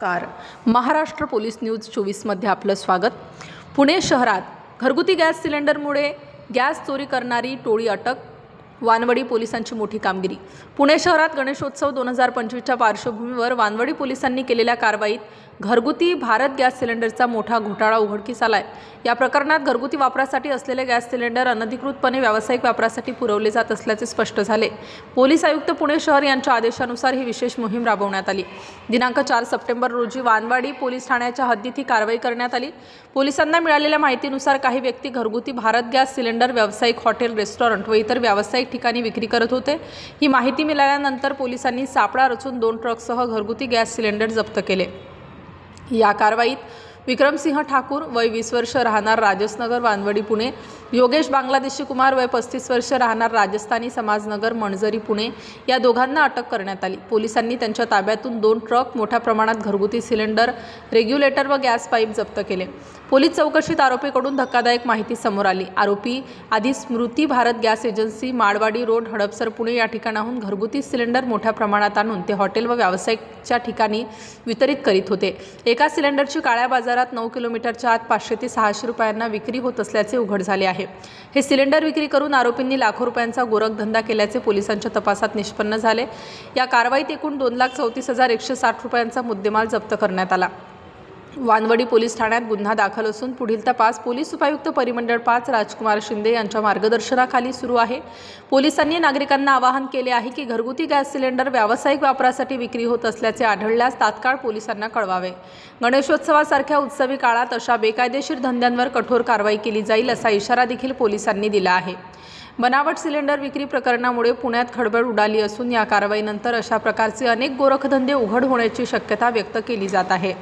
नमस्कार. Maharashtra police news चोवीसमध्ये आपलं स्वागत. पुणे शहरात घरगुती गॅस सिलेंडरमुळे गॅस चोरी करणारी टोळी अटक वानवडी पोलिसांची मोठी कामगिरी. पुणे शहरात गणेशोत्सव दोन हजार पंचवीसच्या पार्श्वभूमीवर वानवडी पोलिसांनी केलेल्या कारवाईत घरगुती भारत गॅस सिलेंडरचा मोठा घोटाळा उघडकीस आलाय. या प्रकरणात घरगुती वापरासाठी असलेले गॅस सिलेंडर अनधिकृतपणे व्यावसायिक वापरासाठी पुरवले जात असल्याचे स्पष्ट झाले. पोलीस आयुक्त पुणे शहर यांच्या आदेशानुसार ही विशेष मोहीम राबवण्यात आली. दिनांक चार सप्टेंबर रोजी वानवाडी पोलीस ठाण्याच्या हद्दीत ही कारवाई करण्यात आली. पोलिसांना मिळालेल्या माहितीनुसार काही व्यक्ती घरगुती भारत गॅस सिलेंडर व्यावसायिक हॉटेल रेस्टॉरंट व इतर व्यावसायिक ठिकाणी विक्री करत होते. ही माहिती मिळाल्यानंतर पोलिसांनी सापळा रचून दोन ट्रकसह घरगुती गॅस सिलेंडर जप्त केले. या कारवाईत विक्रमसिंह ठाकूर वय वीस वर्ष राहणार राजसनगर वानवडी पुणे. योगेश बांगलादेशी कुमार वय पस्तीस वर्ष राहणार राजस्थानी समाजनगर मणजरी पुणे. या दोघांना अटक करण्यात आली. पोलिसांनी त्यांच्या ताब्यातून दोन ट्रक मोठ्या प्रमाणात घरगुती सिलेंडर रेग्युलेटर व गॅस पाईप जप्त केले. पोलीस चौकशीत आरोपीकडून धक्कादायक माहिती समोर आली. आरोपी आधी Smruti Bharat gas agency Malwadi road Hadapsar Pune या ठिकाणाहून घरगुती सिलेंडर मोठ्या प्रमाणात आणून ते हॉटेल व व्यावसायिकच्या ठिकाणी वितरित करीत होते. एका सिलेंडरची काळ्या बाजारात नऊ किलोमीटरच्या आत पाचशे ते सहाशे रुपयांना विक्री होत असल्याचे उघड झाले आहे. हे सिलेंडर विक्री करून आरोपींनी लाखो रुपयांचा गोरखधंदा केल्याचे पोलिसांच्या तपासात निष्पन्न झाले. या कारवाईत एकूण दोन लाख चौतीस हजार एकशे साठ रुपयांचा मुद्देमाल जप्त करण्यात आला. वानवडी पोलीस ठाण्यात गुन्हा दाखल असून पुढील तपास पोलीस उपायुक्त परिमंडळ पाच राजकुमार शिंदे यांच्या मार्गदर्शनाखाली सुरू आहे. पोलिसांनी नागरिकांना आवाहन केले आहे की घरगुती गॅस सिलेंडर व्यावसायिक वापरासाठी विक्री होत असल्याचे आढळल्यास तात्काळ पोलिसांना कळवावे. गणेशोत्सवासारख्या उत्सवी काळात अशा बेकायदेशीर धंद्यांवर कठोर कारवाई केली जाईल असा इशारा देखील पोलिसांनी दिला आहे. बनावट सिलेंडर विक्री प्रकरणामुळे पुण्यात खळबळ उडाली असून या कारवाईनंतर अशा प्रकारचे अनेक गोरखधंदे उघड होण्याची शक्यता व्यक्त केली जात आहे.